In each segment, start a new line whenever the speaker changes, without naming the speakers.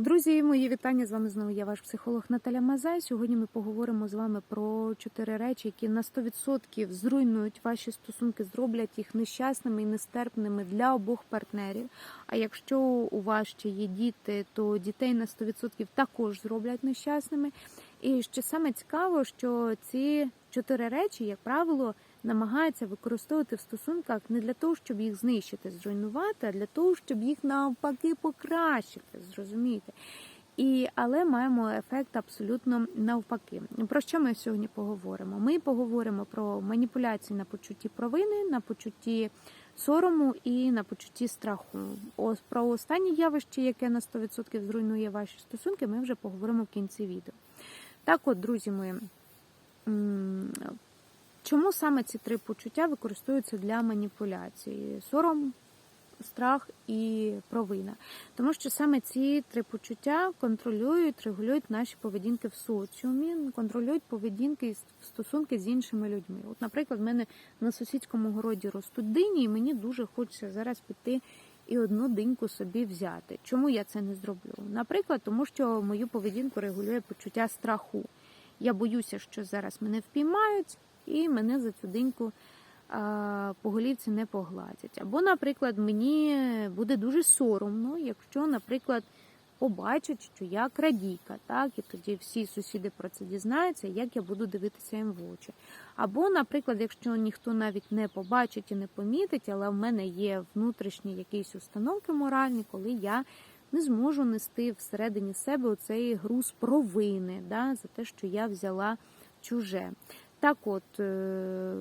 Друзі, мої вітання з вами знову. Я ваш психолог Наталя Мазай. Сьогодні ми поговоримо з вами про чотири речі, які на 100% зруйнують ваші стосунки, зроблять їх нещасними і нестерпними для обох партнерів. А якщо у вас ще є діти, то дітей на 100% також зроблять нещасними. І що саме цікаво, що ці чотири речі, як правило, намагаються використовувати в стосунках не для того, щоб їх знищити, зруйнувати, а для того, щоб їх навпаки покращити. Зрозумієте? І, але маємо ефект абсолютно навпаки. Про що ми сьогодні поговоримо? Ми поговоримо про маніпуляції на почутті провини, на почутті сорому і на почутті страху. Ось про останнє явище, яке на 100% зруйнує ваші стосунки, ми вже поговоримо в кінці відео. Так, от, друзі мої. Чому саме ці три почуття використовуються для маніпуляції? Сором, страх і провина. Тому що саме ці три почуття контролюють, регулюють наші поведінки в соціумі, контролюють поведінки і стосунки з іншими людьми. От, наприклад, в мене на сусідському городі ростуть дині, і мені дуже хочеться зараз піти. І одну диньку собі взяти. Чому я це не зроблю? Наприклад, тому що мою поведінку регулює почуття страху. Я боюся, що зараз мене впіймають, і мене за цю диньку по голівці не погладять. Або, наприклад, мені буде дуже соромно, якщо, наприклад, побачать, що я крадійка, так, і тоді всі сусіди про це дізнаються, як я буду дивитися їм в очі. Або, наприклад, якщо ніхто навіть не побачить і не помітить, але в мене є внутрішні якісь установки моральні, коли я не зможу нести всередині себе оцей груз провини да, за те, що я взяла чуже. Так от, е,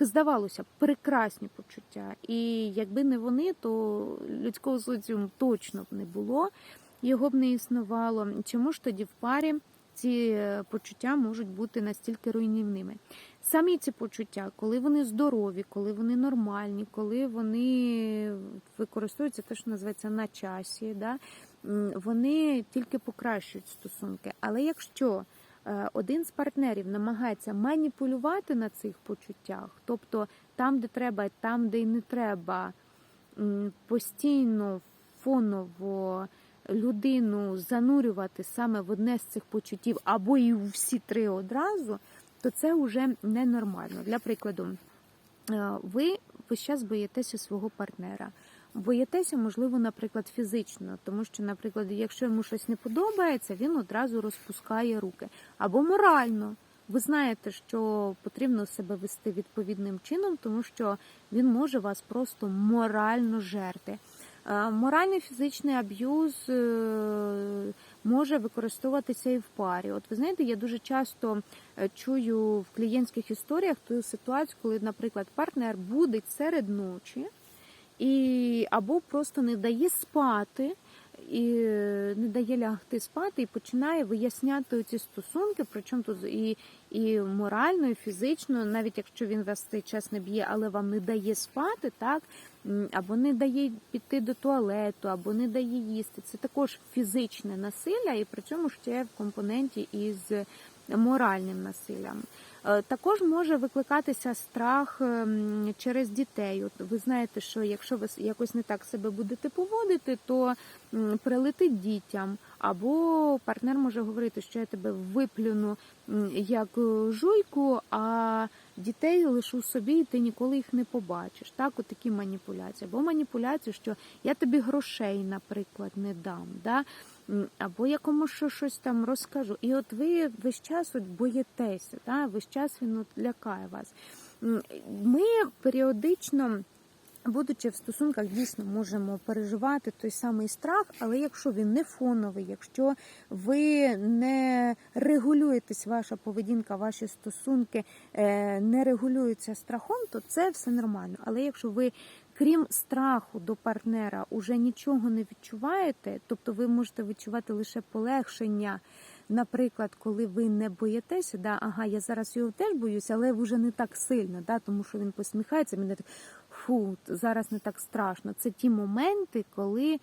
здавалося, б, прекрасні почуття. І якби не вони, то людського соціуму точно б не було, його б не існувало. Чому ж тоді в парі ці почуття можуть бути настільки руйнівними? Самі ці почуття, коли вони здорові, коли вони нормальні, коли вони використовуються те, що називається на часі, да, вони тільки покращують стосунки. Але якщо е, один з партнерів намагається маніпулювати на цих почуттях, тобто там, де треба, там, де й не треба, постійно фоново людину занурювати саме в одне з цих почуттів, або і у всі три одразу, то це вже ненормально. Для прикладу, е, ви весь час боїтеся свого партнера. Боїтеся, можливо, наприклад, фізично, тому що, наприклад, якщо йому щось не подобається, він одразу розпускає руки. Або морально. Ви знаєте, що потрібно себе вести відповідним чином, тому що він може вас просто морально жерти. Е, Моральний фізичний аб'юз е, може використовуватися і в парі. От ви знаєте, я дуже часто е, чую в клієнтських історіях ту ситуацію, коли, наприклад, партнер будить серед ночі і або просто не дає спати. І не дає лягти спати і починає виясняти ці стосунки, причому тут і і морально, і фізично, навіть якщо він вас цей час не б'є, але вам не дає спати, так або не дає піти до туалету, або не дає їсти. Це також фізичне насилля, і при цьому ще в компоненті із моральним насиллям. Е, Також може викликатися страх ем, через дітей. От ви знаєте, що якщо ви якось не так себе будете поводити, то прилетить дітям, або партнер може говорити, що я тебе виплюну як е, жуйку, а дітей лишу собі, і ти ніколи їх не побачиш. Так, от такі маніпуляції. Або маніпуляції, що я тобі грошей, наприклад, не дам. Да? Або я комусь що- щось там розкажу. І от ви весь час от боїтеся, да? весь час він от лякає вас. Ми періодично. Будучи в стосунках, дійсно можемо переживати той самий страх, але якщо він не фоновий, якщо ви не регулюєтесь, ваша поведінка, ваші стосунки е, не регулюються страхом, то це все нормально. Але якщо ви, крім страху до партнера, уже нічого не відчуваєте, тобто ви можете відчувати лише полегшення. Наприклад, коли ви не боїтеся, да, ага, я зараз його теж боюся, але вже не так сильно, да, тому що він посміхається, мене так фу, зараз не так страшно. Це ті моменти, коли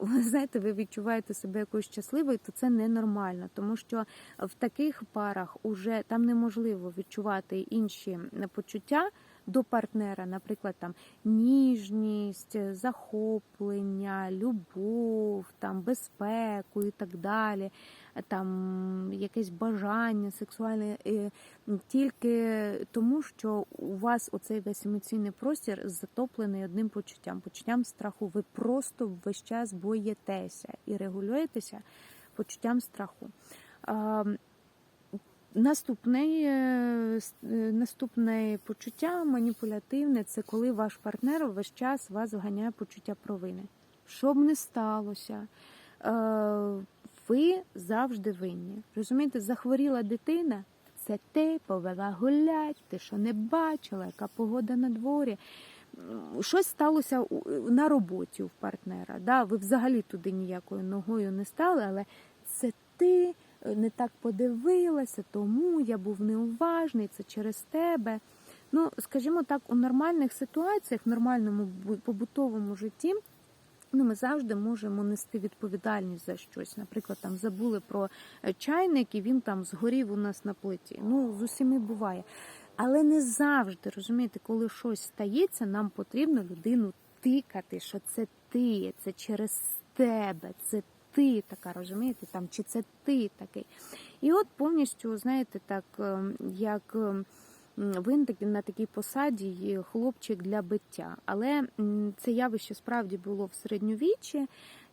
ви знаєте, ви відчуваєте себе якоюсь щасливою, то це ненормально, тому що в таких парах уже там неможливо відчувати інші почуття. До партнера, наприклад, там ніжність, захоплення, любов, там безпеку і так далі, там якесь бажання сексуальне, е, тільки тому, що у вас оцей весь емоційний простір затоплений одним почуттям, почуттям страху. Ви просто весь час боїтеся і регулюєтеся почуттям страху. Наступне, е, наступне почуття маніпулятивне це коли ваш партнер весь час вас вганяє почуття провини. Що б не сталося, е, ви завжди винні. Розумієте, захворіла дитина, це ти повела гулять, ти що не бачила, яка погода на дворі. Щось сталося на роботі у партнера. Да? Ви взагалі туди ніякою ногою не стали, але це ти не так подивилася, тому я був неуважний, це через тебе. Ну, скажімо так, у нормальних ситуаціях, в нормальному побутовому житті. Ну, ми завжди можемо нести відповідальність за щось. Наприклад, там забули про е, чайник, і він там згорів у нас на плиті. Ну, з усіми буває. Але не завжди, розумієте, коли щось стається, нам потрібно людину тикати, що це ти, це через тебе, це ти така, розумієте, там, чи це ти такий. І от повністю, знаєте, так, ем, як. ем, ви на такій- посаді хлопчик для биття. Але це явище справді було в середньовіччі.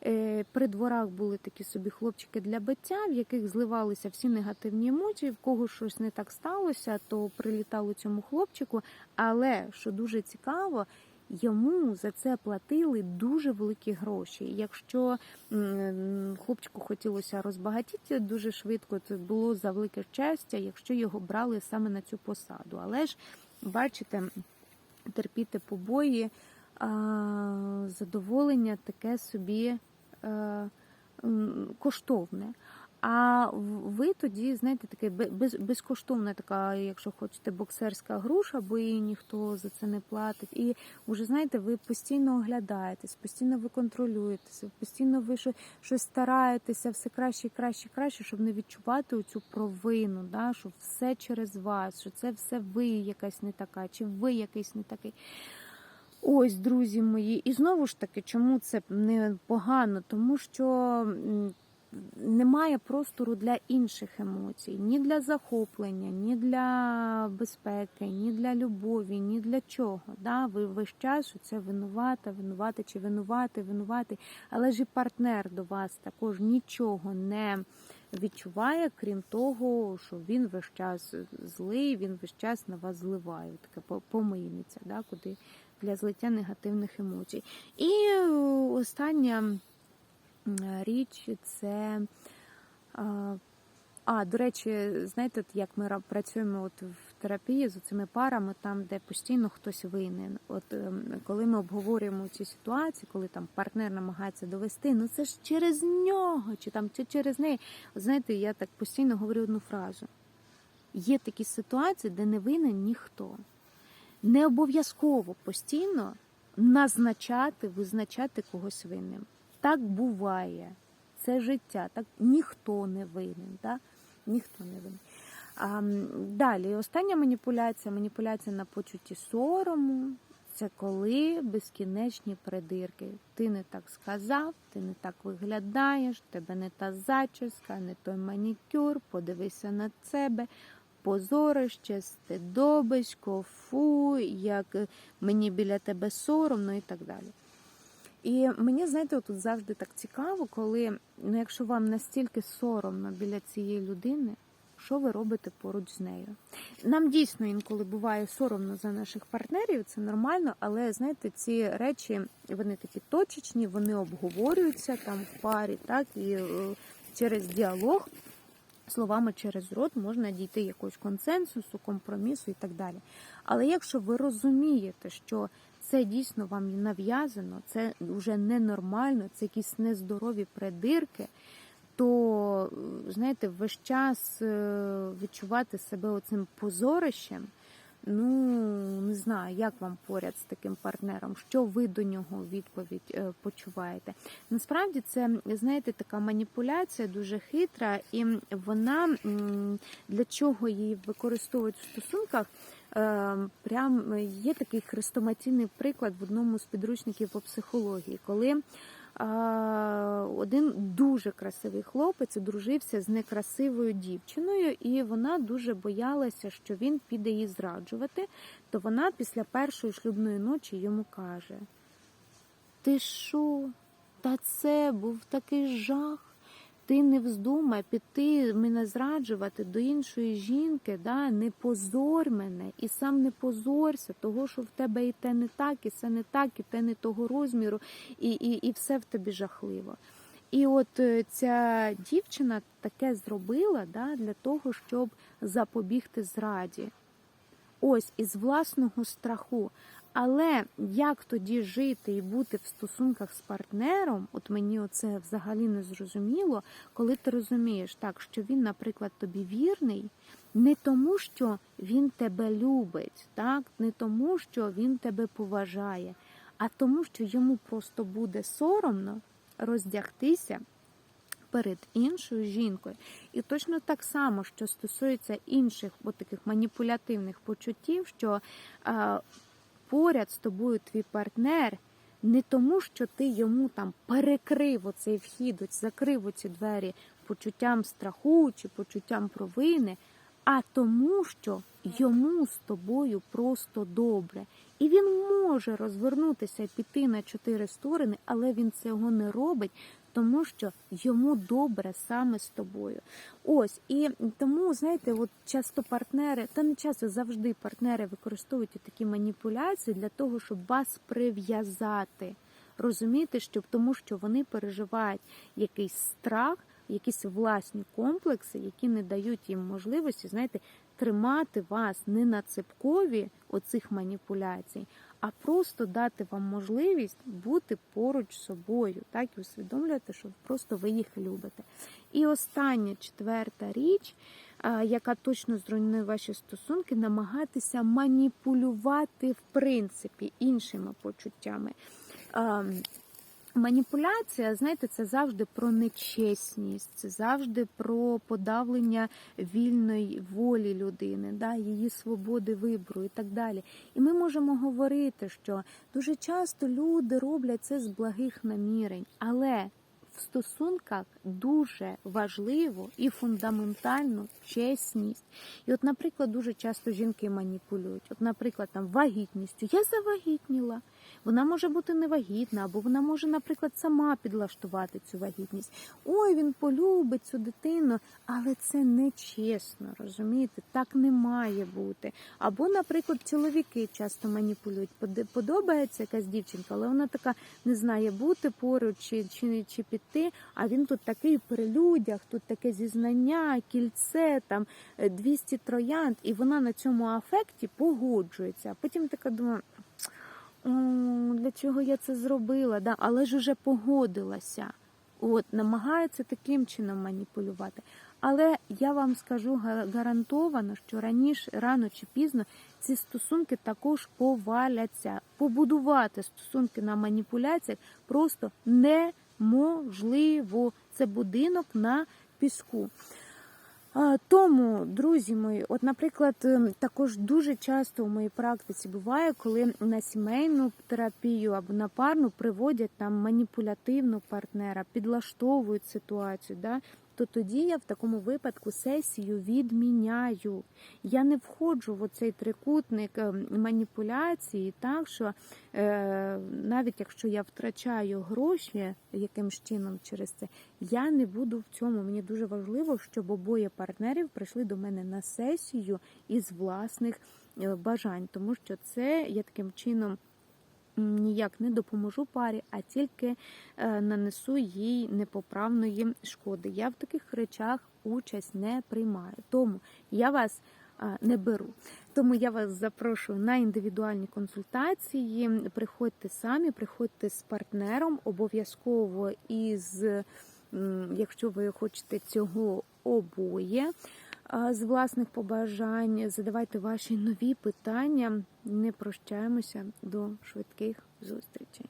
Е, При дворах були такі собі хлопчики для биття, в яких зливалися всі негативні емоції. В кого щось не так сталося, то прилітало цьому хлопчику. Але що дуже цікаво, йому за це платили дуже великі гроші. Якщо хлопчику хотілося розбагатіти дуже швидко, це було за велике щастя, якщо його брали саме на цю посаду. Але ж бачите, терпіти побої, задоволення таке собі е, коштовне. А ви тоді, знаєте, таке без, безкоштовна така, якщо хочете, боксерська груша, бо її ніхто за це не платить. І вже знаєте, ви постійно оглядаєтесь, постійно ви контролюєтеся, постійно ви що- щось стараєтеся все краще краще краще, щоб не відчувати цю провину, да, що все через вас, що це все ви якась не така, чи ви якийсь не такий. Ось, друзі мої, і знову ж таки, чому це не погано? Тому що немає простору для інших емоцій, ні для захоплення, ні для безпеки, ні для любові, ні для чого. Да? Ви весь час що це винувата, винувати чи винувати, винувати. Але ж і партнер до вас також нічого не відчуває, крім того, що він весь час злий, він весь час на вас зливає. Таке по- помийниця, да? куди для злиття негативних емоцій. І е, остання річ це. а, до речі, знаєте, як ми працюємо от в терапії з цими парами, там, де постійно хтось винен. От ем, коли ми обговорюємо ці ситуації, коли там партнер намагається довести, ну це ж через нього, чи там чи через неї. Знаєте, я так постійно говорю одну фразу: є такі ситуації, де не винен ніхто. Не обов'язково постійно назначати, визначати когось винним. Так буває. Це життя, так ніхто не винен. Да? Ніхто не винен. А, далі, остання маніпуляція маніпуляція на почутті сорому. Це коли безкінечні придирки. Ти не так сказав, ти не так виглядаєш, в тебе не та зачіска, не той манікюр, подивися на себе, позорище, стидобисько, фу, як мені біля тебе соромно і так далі. І мені, знаєте, тут завжди так цікаво, коли, ну, якщо вам настільки соромно біля цієї людини, що ви робите поруч з нею? Нам дійсно інколи буває соромно за наших партнерів, це нормально, але знаєте, ці речі вони такі точечні, вони обговорюються там в парі, так і е, через діалог. Словами через рот можна дійти якогось консенсусу, компромісу і так далі. Але якщо ви розумієте, що це дійсно вам нав'язано, це вже ненормально, це якісь нездорові придирки, то знаєте, весь час е, відчувати себе оцим позорищем. Ну не знаю, як вам поряд з таким партнером, що ви до нього відповідь е, почуваєте. Насправді це знаєте така маніпуляція дуже хитра, і вона для чого її використовують в стосунках? Е, Прям є такий хрестоматійний приклад в одному з підручників по психології, коли один дуже красивий хлопець одружився з некрасивою дівчиною, і вона дуже боялася, що він піде її зраджувати. То вона після першої шлюбної ночі йому каже: Ти що? Та це був такий жах. Ти не вздумай піти мене зраджувати до іншої жінки, да? не позор мене і сам не позорся, того, що в тебе і те не так, і це не так, і те не того розміру, і, і, і все в тобі жахливо. І от е, ця дівчина таке зробила да, для того, щоб запобігти зраді. Ось із власного страху. Але як тоді жити і бути в стосунках з партнером, от мені оце взагалі не зрозуміло, коли ти розумієш так, що він, наприклад, тобі вірний, не тому, що він тебе любить, так, не тому, що він тебе поважає, а тому, що йому просто буде соромно роздягтися перед іншою жінкою. І точно так само, що стосується інших таких маніпулятивних почуттів, що а, поряд з тобою твій партнер не тому, що ти йому там перекрив оцей вхід, закрив оці двері почуттям страху чи почуттям провини, а тому, що йому з тобою просто добре. І він може розвернутися і піти на чотири сторони, але він цього не робить, тому що йому добре саме з тобою. Ось і тому, знаєте, от часто партнери, та не часто завжди партнери використовують такі маніпуляції для того, щоб вас прив'язати. Розумієте, що тому, що вони переживають якийсь страх, якісь власні комплекси, які не дають їм можливості, знаєте, тримати вас не на цепкові оцих маніпуляцій, а просто дати вам можливість бути поруч з собою, так і усвідомлювати, що просто ви їх любите. І остання четверта річ, яка точно зруйнує ваші стосунки, намагатися маніпулювати в принципі іншими почуттями. Маніпуляція, знаєте, це завжди про нечесність, це завжди про подавлення вільної волі людини, да, її свободи вибору і так далі. І ми можемо говорити, що дуже часто люди роблять це з благих намірень, але в стосунках дуже важливо і фундаментально чесність. І, от, наприклад, дуже часто жінки маніпулюють. От, наприклад, там вагітністю. Я завагітніла. Вона може бути невагітна, або вона може, наприклад, сама підлаштувати цю вагітність. Ой, він полюбить цю дитину, але це не чесно, розумієте? Так не має бути. Або, наприклад, чоловіки часто маніпулюють. Подобається якась дівчинка, але вона така не знає бути поруч чи, чи, чи піти. А він тут такий в перелюдях, тут таке зізнання, кільце, там 200 троянд, і вона на цьому афекті погоджується. А потім така думає для чого я це зробила, да, але ж уже погодилася. От, намагаються таким чином маніпулювати. Але я вам скажу гарантовано, що раніше, рано чи пізно ці стосунки також поваляться. Побудувати стосунки на маніпуляціях просто неможливо. Це будинок на піску. Тому, друзі мої, от, наприклад, ем, також дуже часто у моїй практиці буває, коли на сімейну терапію або на парну приводять там маніпулятивно партнера, підлаштовують ситуацію. Да? То тоді я в такому випадку сесію відміняю. Я не входжу в оцей трикутник е, маніпуляції, так що е, навіть якщо я втрачаю гроші якимсь чином через це, я не буду в цьому. Мені дуже важливо, щоб обоє партнерів прийшли до мене на сесію із власних е, бажань, тому що це я таким чином ніяк не допоможу парі, а тільки е, нанесу їй непоправної шкоди. Я в таких речах участь не приймаю. Тому я вас не беру. Тому я вас запрошую на індивідуальні консультації. Приходьте самі, приходьте з партнером, обов'язково із, якщо ви хочете цього обоє з власних побажань. Задавайте ваші нові питання. Не прощаємося до швидких зустрічей.